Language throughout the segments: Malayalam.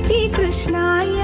കെട്ടി കൃഷ്ണായ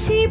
she